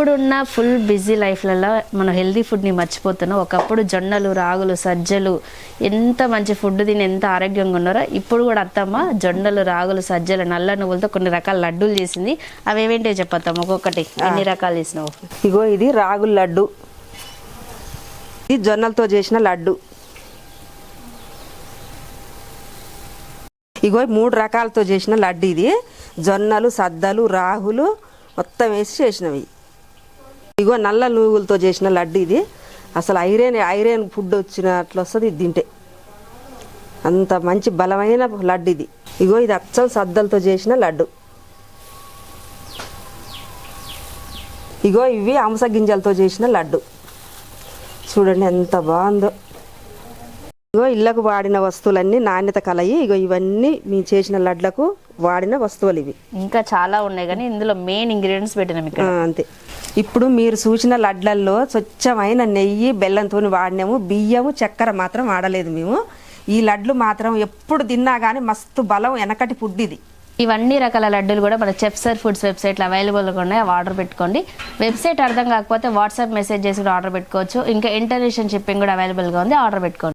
ఇప్పుడున్న full busy లైఫ్లలో మనం healthy ఫుడ్ని మర్చిపోతున్నాం. ఒకప్పుడు జొన్నలు రాగులు సజ్జలు ఎంత మంచి ఫుడ్ తిని ఎంత ఆరోగ్యంగా ఉన్నారో ఇప్పుడు కూడా అత్తమ్మ జొన్నలు రాగులు సజ్జలు నల్ల నువ్వులతో కొన్ని రకాల లడ్డూలు చేసింది. అవి ఏవేంటో చెప్పత్తమ్మ ఒక్కొక్కటి. ఎన్ని రకాలు చేసినావు? ఇగో ఇది రాగుల లడ్డు. ఇది జొన్నలతో చేసిన లడ్డు. ఇగో మూడు రకాలతో చేసిన లడ్డు ఇది. జొన్నలు సద్దలు రాగులు మొత్తం వేసి చేసినవి. ఇగో నల్ల నువ్వులతో చేసిన లడ్డు ఇది. అసలు ఐరన్ ఐరన్ ఫుడ్ వచ్చినట్లు వస్తుంది ఇది తింటే. అంత మంచి బలమైన లడ్డు ఇది. ఇగో ఇది అచ్చం సద్దలతో చేసిన లడ్డు. ఇగో ఇవి అంస గింజలతో చేసిన లడ్డు. చూడండి ఎంత బాగుందో. ఇగో ఇళ్ళకు వాడిన వస్తువులన్నీ నాణ్యత కలయి ఇగో ఇవన్నీ మీ చేసిన లడ్లకు వాడిన వస్తువులు ఇవి. ఇంకా చాలా ఉన్నాయి కానీ ఇందులో మెయిన్ ఇంగ్రీడియంట్స్ పెట్టినాం ఇక్కడ. అంతే. ఇప్పుడు మీరు చూసిన లడ్లల్లో స్వచ్ఛమైన నెయ్యి బెల్లంతో వాడినాము. బియ్యము చక్కెర మాత్రం వాడలేదు మేము. ఈ లడ్లు మాత్రం ఎప్పుడు తిన్నా కానీ మస్తు బలం వెనకటి ఫుడ్ ఇది ఇవన్నీ రకాల లడ్డూలు కూడా మన చెప్సర్ ఫుడ్స్ వెబ్సైట్లో అవైలబుల్గా ఉన్నాయి. అవి ఆర్డర్ పెట్టుకోండి. వెబ్సైట్ అర్థం కాకపోతే వాట్సాప్ మెసేజ్ చేసి కూడా ఆర్డర్ పెట్టుకోవచ్చు. ఇంకా ఇంటర్నేషనల్ షిప్పింగ్ కూడా అవైలబుల్గా ఉంది. ఆర్డర్ పెట్టుకోండి.